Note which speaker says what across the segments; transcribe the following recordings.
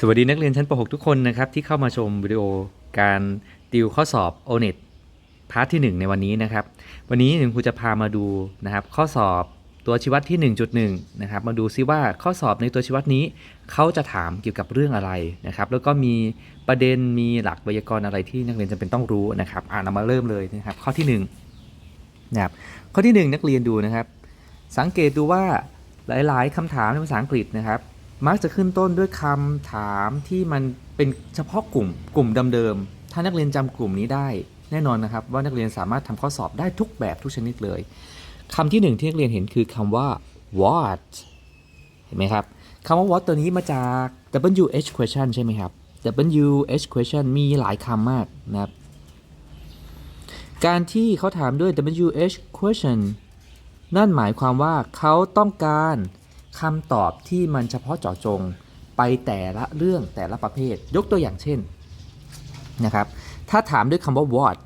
Speaker 1: สวัสดีนักเรียนชั้นป .6 ทุกคนนะครับที่เข้ามาชมวิดีโอการติวข้อสอบ o n e t พาร์ทที่ 1 ในวันนี้นะครับ วันนี้หนึ่งครูจะพามาดูนะครับ ข้อสอบตัวชี้วัดที่ 1.1 นะครับ มาดูซิว่าข้อสอบในตัวชี้วัดนี้ เขาจะถามเกี่ยวกับเรื่องอะไรนะครับ แล้วก็มีประเด็นมีหลักไวยากรณ์อะไรที่นักเรียนจำเป็นต้องรู้นะครับอ่านเรามาเริ่มเลยนะครับ ข้อที่1นะครับข้อที่ 1 นักเรียนดูนะครับ สังเกตดูว่าหลาย ๆคำถามในภาษาอังกฤษนะครับ มักจะขึ้นต้นด้วยคำถามที่มันเป็นเฉพาะกลุ่มกลุ่มเดิมๆ ถ้านักเรียนจำกลุ่มนี้ได้ แน่นอนนะครับว่านักเรียนสามารถทำข้อสอบได้ทุกแบบทุกชนิดเลยคำที่หนึ่งที่นักเรียนเห็นคือคำว่า what เห็นไหมครับคำว่า what ตัวนี้มาจาก WH question ใช่ไหมครับ WH question มีหลายคำมากนะครับ การที่เขาถามด้วย WH question นั่นหมายความว่าเขาต้องการ คำตอบที่มันเฉพาะเจาะจงไปแต่ละเรื่องแต่ละประเภท ยกตัวอย่างเช่นนะครับ ถ้าถามด้วยคำว่า what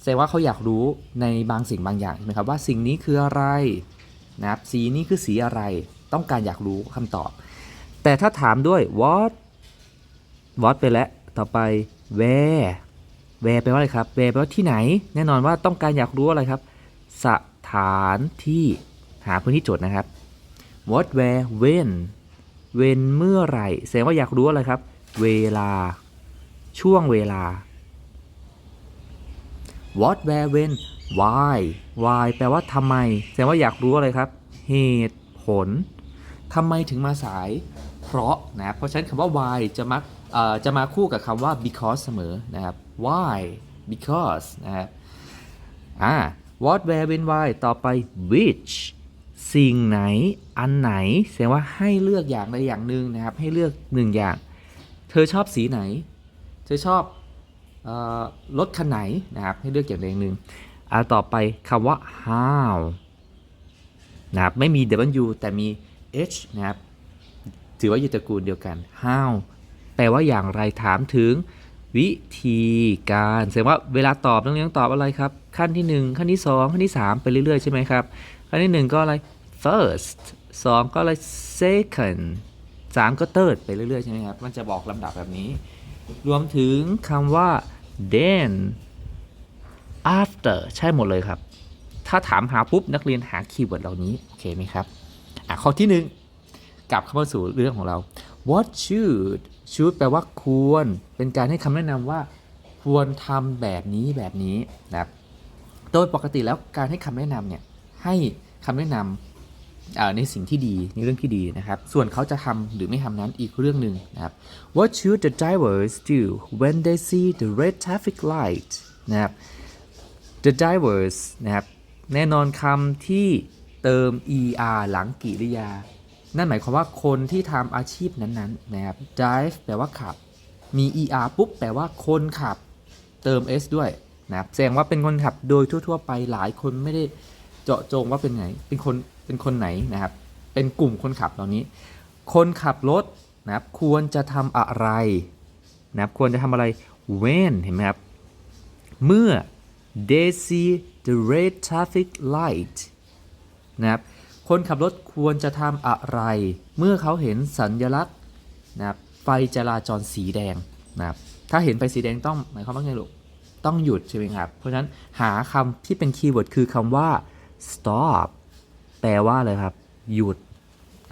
Speaker 1: แสดงว่าเขาอยากรู้ในบางสิ่งบางอย่างใช่ไหมครับว่าสิ่งนี้คืออะไรนะครับสีนี้คือสีอะไร ต้องการอยากรู้คำตอบ แต่ถ้าถามด้วย what what ไปแล้วต่อไป where where แปลว่าอะไรครับ where แปลว่าที่ไหน แน่นอนว่าต้องการอยากรู้อะไรครับ สถานที่หาพื้นที่โจทย์นะครับ what where when when เมื่อไหร่ แสดงว่าอยากรู้อะไรครับ เวลา ช่วงเวลา what where when why why แปลว่าทำไม แสดงว่าอยากรู้อะไรครับ เหตุผลทำไมถึงมาสาย เพราะนะครับเพราะฉะนั้นคำว่า why จะมักจะมาคู่กับคำว่า because เสมอนะครับ why because นะครับอ่า what where when why ต่อไป which สิ่งไหนอันไหนแสดงว่าให้เลือกอย่างใดอย่างหนึ่งนะครับ ให้เลือกหนึ่งอย่าง เธอชอบสีไหน เธอชอบรถคันไหนนะครับ ให้เลือกอย่างใดอย่างหนึ่งอ่าต่อไปคำว่า how นะครับไม่มี w แต่มี h นะครับถือว่าอยู่ตระกูลเดียวกัน how แปลว่าอย่างไรถามถึงวิธีการแสดงว่าเวลาตอบต้องเรียนตอบอะไรครับ ขั้นที่ 1 ขั้นที่ 2 ขั้นที่ 3 ไปเรื่อยๆ ใช่ไหมครับ ขั้นที่1ก็อะไร first 2ก็อะไร second 3ก็ third ไปเรื่อยๆ ใช่ไหมครับ มันจะบอกลำดับแบบนี้ รวมถึงคำว่า then after ใช่หมดเลยครับ ถ้าถามหาปุ๊บ นักเรียนหาคีย์เวิร์ดเหล่านี้ โอเคไหมครับ อะ ข้อที่1กลับเข้ามาสู่เรื่องของเรา what should should แปลว่าควร เป็นการให้คำแนะนำว่า ควรทำแบบนี้แบบนี้นะครับ โดยปกติแล้วการให้คำแนะนำเนี่ย ให้คำแนะนำเอ่อในสิ่งที่ดีในเรื่องที่ดีนะครับ ส่วนเขาจะทำหรือไม่ทำนั้นอีกเรื่องหนึ่งนะครับ What should the drivers do when they see the red traffic light นะครับ the drivers นะครับ แน่นอนคำที่เติม er หลังกริยา นั่นหมายความว่าคนที่ทำอาชีพนั้นๆนะครับ drive แปลว่าขับ มี er ปุ๊บแปลว่าคนขับ เติม s ด้วยนะครับแสดงว่าเป็นคนขับโดยทั่ว ๆ ไปหลายคนไม่ได้ เจาะจงว่าเป็นไหน เป็นคน เป็นคนไหนนะครับ เป็นกลุ่มคนขับเหล่านี้ คนขับรถนะครับ ควรจะทำอะไรนะครับ ควรจะทำอะไร when เห็นไหมครับ เมื่อ they see the red traffic light นะครับ คนขับรถควรจะทำอะไร เมื่อเขาเห็นสัญลักษณ์นะครับ ไฟจราจรสีแดงนะครับ ถ้าเห็นไฟสีแดงต้องหมายความว่าไงลูก ต้องหยุดใช่ไหมครับ เพราะฉะนั้นหาคำที่เป็นคีย์เวิร์ดคือคำว่า stop แปลว่าอะไรครับ หยุด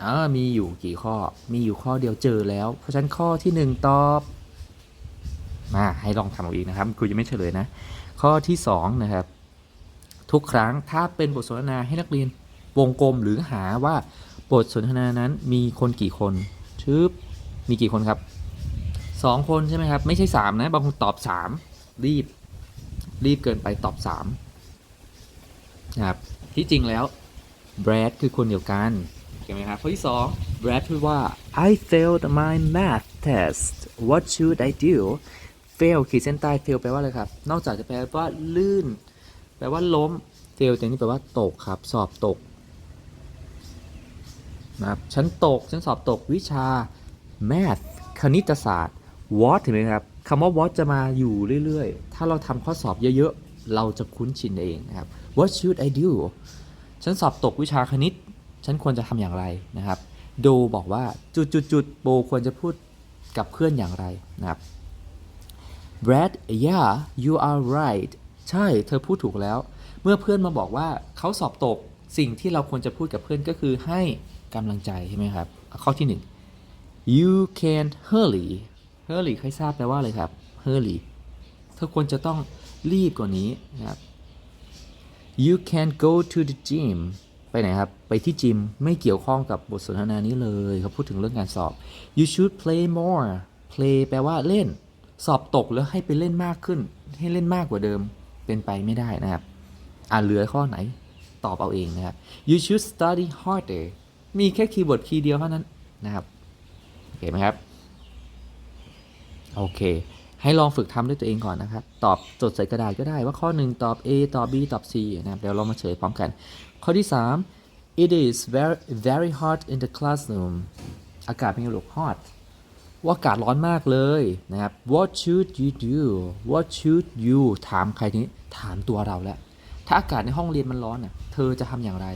Speaker 1: อ่ามีอยู่กี่ข้อ มีอยู่ข้อเดียวเจอแล้ว เพราะฉะนั้นข้อที่หนึ่งตอบ มาให้ลองทำเอาเองนะครับครูยังไม่เฉลยนะ ข้อที่สองนะครับ ทุกครั้งถ้าเป็นบทสนทนาให้นักเรียนวงกลมหรือหาว่าบทสนทนานั้นมีคนกี่คนชึบมีกี่คนครับสองคนใช่ไหมครับ ไม่ใช่สามนะบางคนตอบสามรีบ รีบเกินไปตอบสามนะครับ ที่จริงแล้วแบรดคือคนเดียวกันเห็นไหมครับข้อที่สองแบรดพูดว่า I failed my math test what should I do fail ขีดเส้นใต้ fail แปลว่าอะไรครับ นอกจากจะแปลว่าลื่น แปลว่าล้ม fail แต่นี่แปลว่าตกครับ สอบตกนะครับฉันตก ฉันสอบตกวิชา math คณิตศาสตร์ what เห็นไหมครับคำว่า what จะมาอยู่เรื่อย ๆ ถ้าเราทำข้อสอบเยอะ ๆ เราจะคุ้นชินเองนะครับ what should I do ฉันสอบตกวิชาคณิต ฉันควรจะทำอย่างไรนะครับโดบอกว่าจุดจุดจุดโบควรจะพูดกับเพื่อนอย่างไรนะครับ Brad yeah you are right ใช่เธอพูดถูกแล้ว เมื่อเพื่อนมาบอกว่าเขาสอบตกสิ่งที่เราควรจะพูดกับเพื่อนก็คือให้กำลังใจใช่ไหมครับ ข้อที่หนึ่ง you can hurry hurry ใครทราบแปลว่าอะไรครับ hurry เธอควรจะต้องรีบกว่านี้นะครับ you can go to the gym ไปไหนครับ ไปที่จิมไม่เกี่ยวข้องกับบทสนทนานี้เลยเขาพูดถึงเรื่องการสอบ you should play more play แปลว่าเล่น สอบตกแล้วให้ไปเล่นมากขึ้น ให้เล่นมากกว่าเดิม เป็นไปไม่ได้นะครับ อ่านเหลือข้อไหน ตอบเอาเองนะครับ you should study harder มีแค่คีย์เวิร์ดคีย์เดียวเท่านั้นนะครับ โอเคไหมครับ โอเค ให้ลองฝึกทำด้วยตัวเองก่อนนะครับ ตอบจดใส่กระดาษก็ได้ว่าข้อ 1 ตอบ A ตอบ B ตอบ C นะครับเดี๋ยวเรามาเฉลยพร้อมกัน ข้อที่ 3 it is very very hot in the classroom อากาศเป็นไงลูก hot ว่าอากาศร้อนมากเลยนะครับ what should you do what should you ถามใครนี้ถามตัวเราแล้ว ถ้าอากาศในห้องเรียนมันร้อนน่ะเธอจะทำอย่างไร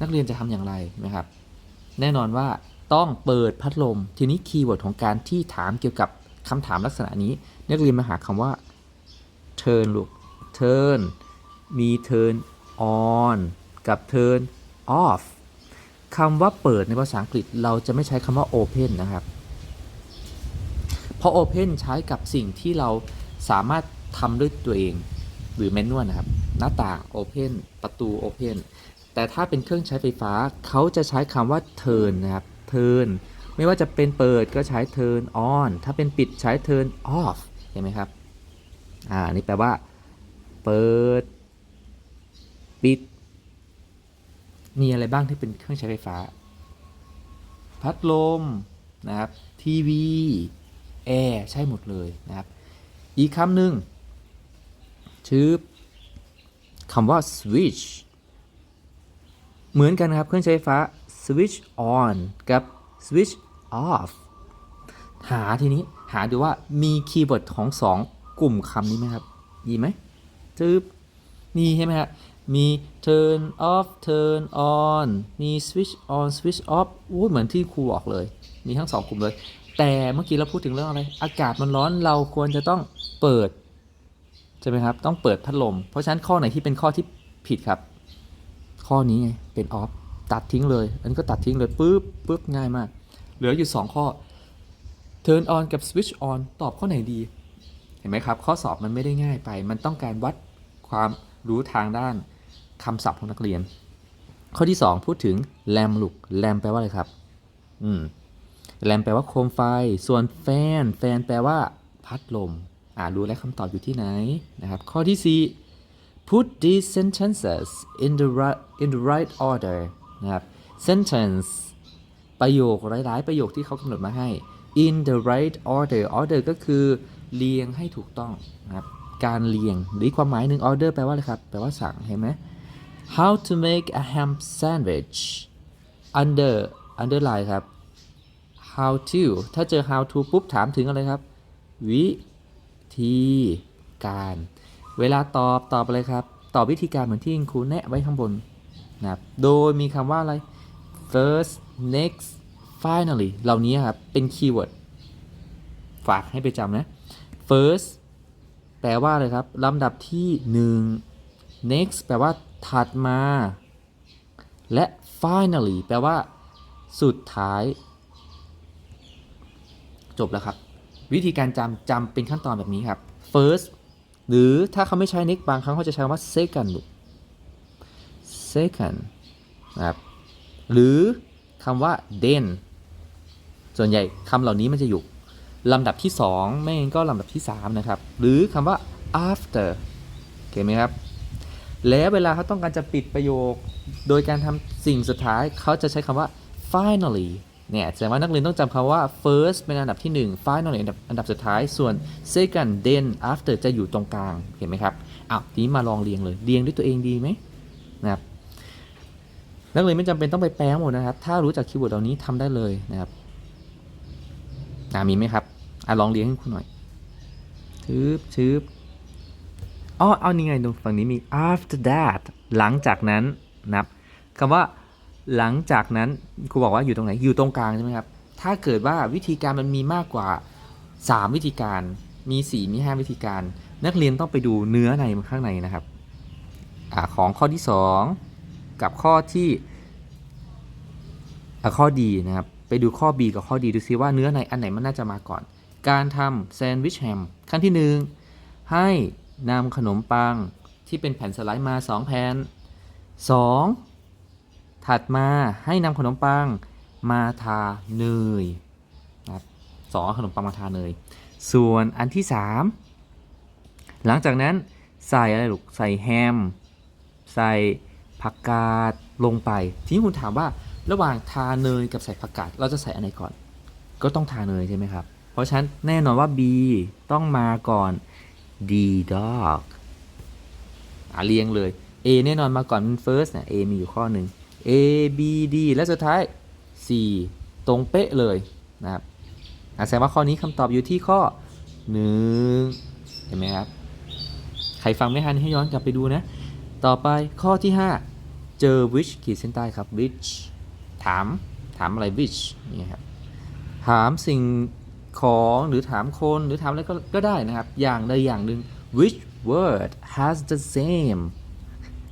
Speaker 1: นักเรียนจะทำอย่างไรนะครับ แน่นอนว่าต้องเปิดพัดลม ทีนี้คีย์เวิร์ดของการที่ถามเกี่ยวกับ คำถามลักษณะนี้ นักเรียนมาหาคำว่า turn ลูก turn มี turn on กับ turn off คำว่าเปิดในภาษาอังกฤษเราจะไม่ใช้คำว่า open นะครับ เพราะ open ใช้กับสิ่งที่เราสามารถทำด้วยตัวเอง หรือแมนนวลนะครับ หน้าต่าง open ประตู open แต่ถ้าเป็นเครื่องใช้ไฟฟ้าเขาจะใช้คำว่า turn นะครับ turn ไม่ว่าจะเป็นเปิดก็ใช้ turn on ถ้าเป็นปิดใช้ turn off เห็นไหมครับ อ่า นี่แปลว่า เปิด ปิด มีอะไรบ้างที่เป็นเครื่องใช้ไฟฟ้า พัดลม นะครับ ทีวี แอร์ ใช่หมดเลยนะครับ อีกคำหนึ่งชื่อคำว่า switch เหมือนกันครับ เครื่องใช้ไฟฟ้า switch on กับ switch off หาทีนี้หาดูว่ามีคีย์เวิร์ดของสองกลุ่มคำนี้ไหมครับมีไหมจึ๊บมีใช่ไหมครับมี turn off turn on มี switch on switch off อู้เหมือนที่ครูบอกเลย มีทั้งสองกลุ่มเลย แต่เมื่อกี้เราพูดถึงเรื่องอะไร อากาศมันร้อนเราควรจะต้องเปิด ใช่ไหมครับ ต้องเปิดพัดลม เพราะฉะนั้นข้อไหนที่เป็นข้อที่ผิดครับ ข้อนี้ไง เป็นออฟ ตัดทิ้งเลย อันนี้ก็ตัดทิ้งเลยปุ๊บปุ๊บง่ายมาก เหลืออยู่ 2 ข้อ turn on กับ switch on ตอบข้อไหนดี เห็นไหมครับ ข้อสอบมันไม่ได้ง่ายไป มันต้องการวัดความรู้ทางด้านคำศัพท์ของนักเรียน ข้อที่ 2 พูดถึงแลมลูกแลมแปลว่าอะไรครับ อืมแลมแปลว่าโคมไฟ ส่วนแฟน แฟนแปลว่าพัดลม อ่ารู้แล้วคำตอบอยู่ที่ไหนนะครับ ข้อที่ 4 put these sentences in the right in the right order นะครับ sentence ประโยคหลาย ๆ ประโยคที่เขากำหนดมาให้ in the right order order ก็คือเรียงให้ถูกต้องนะครับ การเรียงหรือความหมายหนึ่ง order แปลว่าอะไรครับ แปลว่าสั่งเห็นไหม how to make a ham sandwich under underline ครับ how to ถ้าเจอ how to ปุ๊บถามถึงอะไรครับ วิธีการ เวลาตอบตอบอะไรครับ ตอบวิธีการเหมือนที่ครูแนะไว้ข้างบน นะครับโดยมีคำว่าอะไร first next finally เหล่านี้ครับ เป็นคีย์เวิร์ดฝากให้ไปจำนะ first แปลว่าอะไรครับ ลำดับที่ 1 next แปลว่าถัดมา และ finally แปลว่า สุดท้าย จบแล้วครับ วิธีการจำจำเป็นขั้นตอนแบบนี้ครับ first หรือถ้าเขาไม่ใช้ next บางครั้งเขาจะใช้ว่า second ลูก second นะครับหรือคำว่า then ส่วนใหญ่คำเหล่านี้มันจะอยู่ลำดับที่ 2 ไม่งั้นก็ลำดับที่ 3 นะครับ หรือคำว่า after โอเคไหมครับ แล้วเวลาเขาต้องการจะปิดประโยค โดยการทำสิ่งสุดท้ายเขาจะใช้คำว่า finally เนี่ยแสดงว่านักเรียนต้องจำคำว่า first เป็นอันดับที่ 1 finally อันดับอันดับสุดท้าย ส่วน second then after จะอยู่ตรงกลาง เห็นไหมครับอ้าวทีนี้มาลองเรียงเลย เรียงด้วยตัวเองดีไหมนะครับ นักเรียนไม่จำเป็นต้องไปแปลหมดนะครับ ถ้ารู้จักคีย์เวิร์ดเหล่านี้ทำได้เลยนะครับอ่ามีไหมครับอะลองเรียงให้คุณหน่อยชืบชืบอ๋อเอานี่ไงดูฝั่งนี้มี after that หลังจากนั้นนะครับคำว่าหลังจากนั้นครูบอกว่าอยู่ตรงไหน อยู่ตรงกลางใช่ไหมครับ ถ้าเกิดว่าวิธีการมันมีมากกว่า 3 วิธีการ มี 4 มี 5 วิธีการ นักเรียนต้องไปดูเนื้อในข้างในนะครับอของข้อที่ 2 กับข้อที่ข้อดีนะครับ ไปดูข้อ B กับข้อดีดูซิว่าเนื้อในอันไหนมันน่าจะมาก่อน การทำแซนด์วิชแฮมขั้นที่ 1 ให้นำขนมปังที่เป็นแผ่นสไลด์มา 2 แผ่น 2. ถัดมาให้นำขนมปังมาทาเนยนะครับสองขนมปังมาทาเนย ส่วนอันที่ 3 หลังจากนั้นใส่อะไรลูกใส่แฮม ใส่ ผักกาดลงไป ทีนี้คุณถามว่าระหว่างทาเนยกับใส่ผักกาดเราจะใส่อันไหนก่อน ก็ต้องทาเนยใช่ไหมครับ เพราะฉะนั้นแน่นอนว่า B ต้องมาก่อน D dog อะเรียงเลย A แน่นอนมาก่อนมัน first เนี่ย A มีอยู่ข้อหนึ่ง A B D และสุดท้าย C ตรงเป๊ะเลยนะครับแสดงว่าข้อนี้คำตอบอยู่ที่ข้อ1เห็นไหมครับ ใครฟังไม่ทันให้ย้อนกลับไปดูนะ ต่อไปข้อที่ 5 เจอ which ขีดเส้นใต้ครับ which ถาม ถามอะไร which นี่ครับ ถามสิ่งของหรือถามคนหรือถามอะไรก็ก็ได้นะครับ อย่างใดอย่างหนึ่ง which word has the same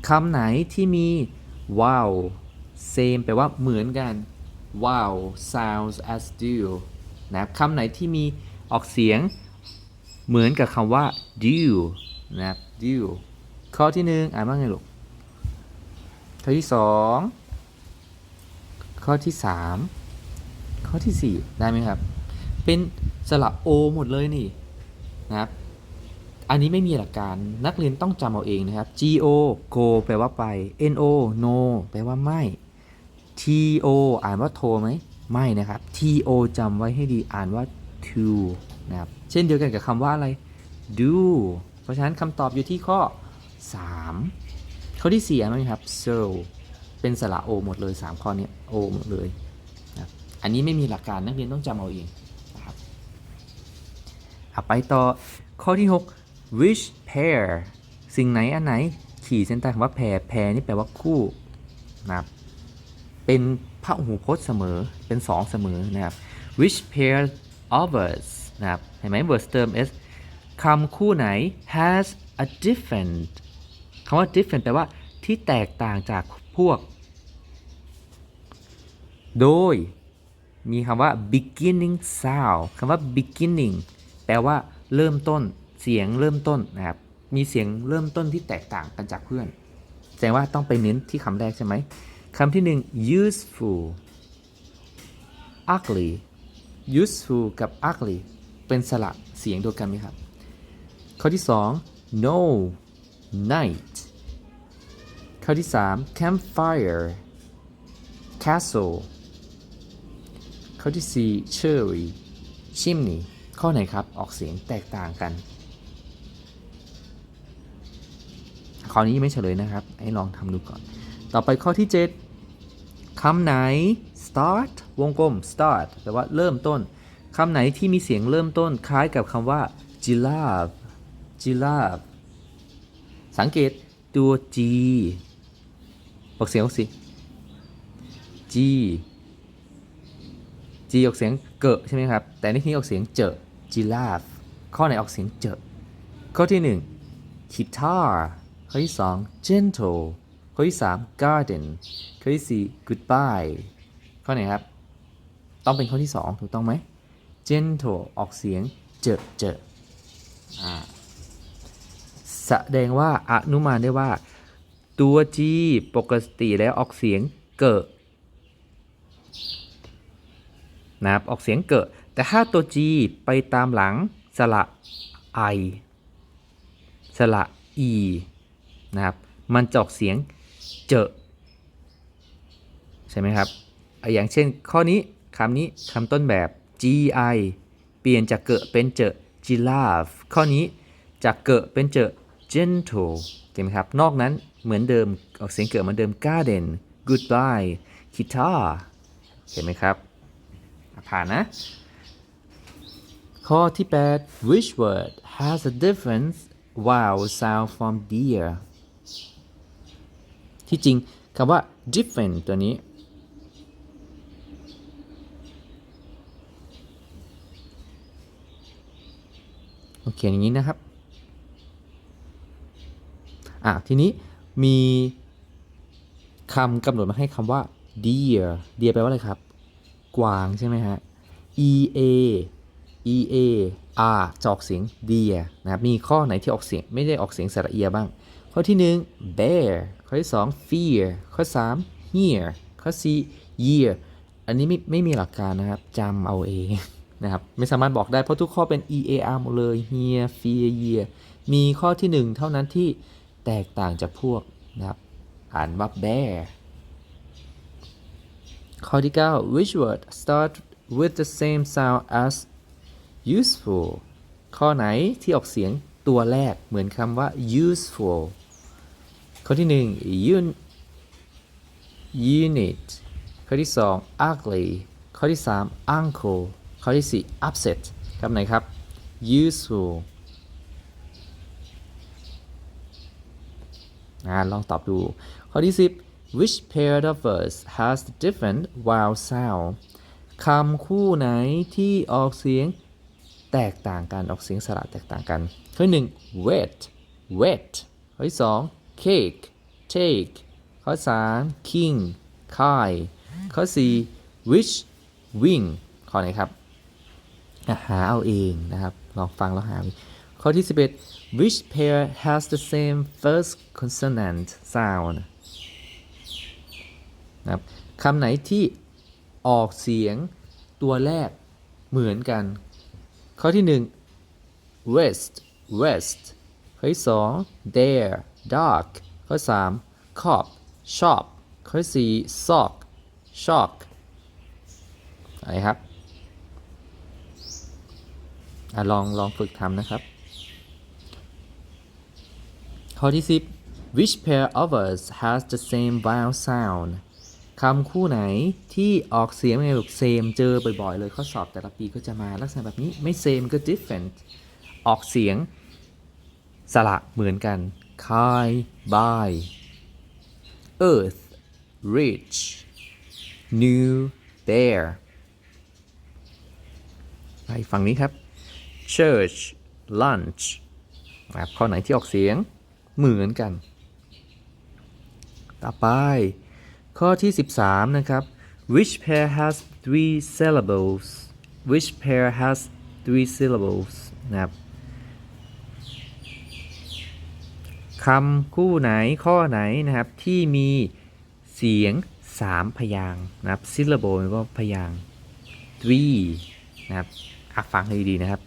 Speaker 1: คำไหนที่มี wow same แปลว่าเหมือนกัน wow sounds as do นะครับคำไหนที่มีออกเสียงเหมือนกับคำว่า do นะครับ do ข้อที่หนึ่งอ่านว่าไงลูก ข้อที่สองข้อที่สามข้อที่สี่ได้ไหมครับ เป็นสระโอหมดเลยนี่นะครับ อันนี้ไม่มีหลักการนักเรียนต้องจำเอาเองนะครับ go go แปลว่าไป no no แปลว่าไม่ to อ่านว่าโทไหมไม่นะครับ to จำไว้ให้ดีอ่านว่า to นะครับ เช่นเดียวกันกับคำว่าอะไร do เพราะฉะนั้นคำตอบอยู่ที่ข้อ 3 ข้อที่4อ่านว่าไงครับ so เป็นสระโอหมดเลย 3 ข้อนี้โอหมดเลยนะครับอันนี้ไม่มีหลักการนักเรียนต้องจำเอาเองนะครับอะไปต่อข้อที่ 6 which pair สิ่งไหนอันไหนขีดเส้นใต้คำว่า pair pair นี่แปลว่าคู่นะครับเป็นพระหูพจน์เสมอเป็น 2 เสมอนะครับ which pair of words นะครับเห็นไหม words เติม s คำคู่ไหน has a different คำว่า different แปลว่าที่แตกต่างจากพวก โดย มีคำว่า beginning sound คำว่า beginning แปลว่าเริ่มต้น เสียงเริ่มต้นนะครับ มีเสียงเริ่มต้นที่แตกต่างกันจากเพื่อน แสดงว่าต้องไปเน้นที่คำแรกใช่ไหมคำที่หนึ่ง useful ugly useful กับ ugly เป็นสระเสียงเดียวกันไหมครับ ข้อที่2 no night ข้อที่ 3 campfire castle ข้อที่ 4 cherry chimney ข้อไหนครับ ออกเสียงแตกต่างกันข้อนี้ยังไม่เฉลยนะครับ ให้ลองทำดูก่อน ต่อไปข้อที่ 7 คำไหน start วงกลม start แปลว่าเริ่มต้น คำไหนที่มีเสียงเริ่มต้นคล้ายกับคำว่า giraffe giraffe สังเกตตัว G ออกเสียงออกสิ G G ออกเสียงเกะใช่ไหมครับ แต่ในที่นี้ออกเสียงเจอ giraffe ข้อไหนออกเสียงเจอข้อที่1 guitar ข้อที่2 gentle ข้อที่3 garden ข้อที่4 goodbye ข้อไหนครับ ต้องเป็นข้อที่ 2 ถูกต้องไหม gentle ออกเสียงเจอเจอแสดงว่าอนุมานได้ว่า ตัว G ปกติแล้วออกเสียงเกะนะครับออกเสียงเกะแต่ถ้าตัว G ไปตามหลังสระ I สระ E นะครับ มันจะออกเสียงเจอใช่ไหมครับ อย่างเช่นข้อนี้คำนี้คำต้นแบบ gi เปลี่ยนจากเกะเป็นเจอ giraffe ข้อนี้จากเกะเป็นเจอ gentle เห็นไหมครับ นอกนั้น เหมือนเดิมออกเสียงเกะเหมือนเดิม garden goodbye guitar เห็นไหมครับ ผ่านนะ ข้อที่ 8 which word has a different vowel sound from deer ที่จริงคำว่า different ตัวนี้มเขียนอย่างนี้นะครับ อะทีนี้ มีคำกำหนดมาให้คำว่า deer deer แปลว่าอะไรครับ กวางใช่ไหมฮะ e a e a r จะออกเสียง deer นะครับมีข้อไหนที่ออกเสียงไม่ได้ออกเสียงสระเอียบ้าง ข้อที่ 1 bear ข้อที่ 2 fear ข้อ 3 hear ข้อ 4 year อันนี้ไม่ไม่มีหลักการนะครับจำเอาเองนะครับไม่สามารถบอกได้เพราะทุกข้อเป็น e a r หมดเลย hear fear year มีข้อที่ 1 เท่านั้นที่ แตกต่างจากพวกนะครับอ่านว่า bear ข้อที่ 9 which word start with the same sound as useful ข้อไหนที่ออกเสียงตัวแรกเหมือนคำว่า useful ข้อที่ 1 unit ข้อที่ 2 ugly ข้อที่ 3 uncle ข้อที่ 4 upset คำไหนครับ useful อ่า ลองตอบดู ข้อที่ 10 which pair of words has different vowel sound คำคู่ไหนที่ออกเสียงแตกต่างกันออกเสียงสระแตกต่างกัน ข้อที่หนึ่ง wet wet ข้อที่สอง cake take ข้อสาม king kai ข้อสี่ which wing ข้อไหนครับ หาเอาเองนะครับ ลองฟังแล้วหา ข้อที่ 11 which pair has the same first consonant sound นะครับคำไหนที่ออกเสียงตัวแรกเหมือนกัน ข้อที่ 1 west west ข้อที่2 there dark ข้อ 3 cop shop ข้อที่ 4 sock shock อะไรครับอลองลองฝึกทำนะครับ ข้อที่ 10 which pair of words has the same vowel sound คำคู่ไหนที่ออกเสียงในแบบ same เจอบ่อยๆ เลยข้อสอบแต่ละปีก็จะมาลักษณะแบบนี้ไม่ same ก็ different ออกเสียงสระเหมือนกัน kai by earth rich new there ไปฝั่งนี้ครับ church lunch นะครับข้อไหนที่ออกเสียง เหมือนกัน ต่อไป ข้อที่ 13 นะครับ which pair has three syllables which pair has three syllables นะครับคำคู่ไหนข้อไหนนะครับ ที่มีเสียง 3 พยางนะครับ syllable แปลว่าพยาง three นะครับฟังให้ดีนะครับ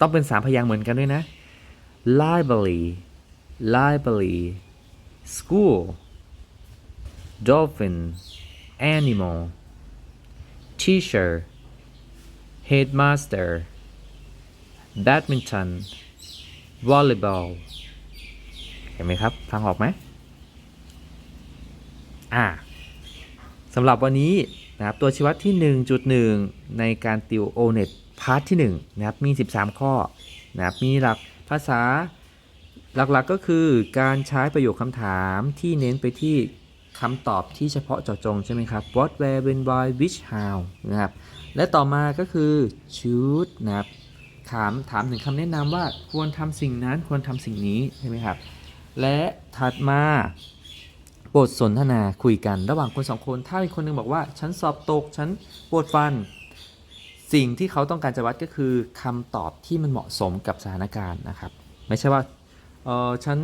Speaker 1: ต้องเป็น 3 พยางเหมือนกันด้วยนะ library library school dolphin animal teacher headmaster badminton volleyball เห็นไหมครับ ฟังออกไหมอ่าสำหรับวันนี้นะครับตัวชี้วัดที่ 1.1 ในการติว O-NET พาร์ทที่1นะครับมี 13 ข้อนะครับมีหลักภาษา หลักๆก็คือการใช้ประโยคคำถามที่เน้นไปที่คำตอบที่เฉพาะเจาะจงใช่ไหมครับ what where when why which how นะครับ และต่อมาก็คือ choose นะครับถามถามถึงคำแนะนำว่าควรทำสิ่งนั้นควรทำสิ่งนี้ใช่ไหมครับ และถัดมาบทสนทนาคุยกันระหว่างคนสองคน ถ้าอีคนหนึงบอกว่า ฉันสอบตก ฉันปวดฟัน สิ่งที่เขาต้องการจะวัดก็คือคำตอบที่มันเหมาะสมกับสถานการณ์นะครับ ไม่ใช่ว่า เออฉัน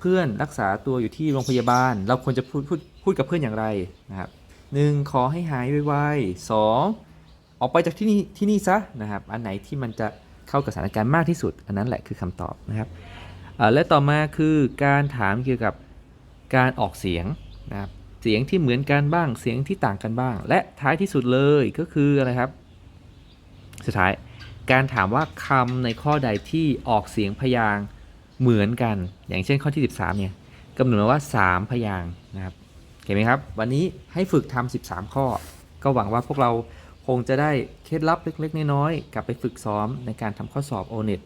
Speaker 1: เพื่อนรักษาตัวอยู่ที่โรงพยาบาล เราควรจะพูดพูดพูดกับเพื่อนอย่างไรนะครับหนึ่งขอให้หายไวๆสองออกไปจากที่นี่ที่นี่ซะนะครับ อันไหนที่มันจะเข้ากับสถานการณ์มากที่สุด อันนั้นแหละคือคำตอบนะครับอ่าและต่อมาคือการถามเกี่ยวกับการออกเสียงนะครับเสียงที่เหมือนกันบ้างเสียงที่ต่างกันบ้าง และท้ายที่สุดเลยก็คืออะไรครับ สุดท้ายการถามว่าคำในข้อใดที่ออกเสียงพยางค์ เหมือนกัน อย่างเช่นข้อที่ 13เนี่ยกำหนดมาว่า 3 พยางนะครับเห็นไหมครับ วันนี้ให้ฝึกทำ13 ข้อ ก็หวังว่าพวกเราคงจะได้เคล็ดลับเล็กๆ น้อยๆกลับไปฝึกซ้อมในการทำข้อสอบ o n e t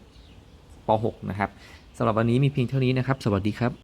Speaker 1: ป .6 นะครับสำหรับวันนี้มีเพียงเท่านี้นะครับ สวัสดีครับ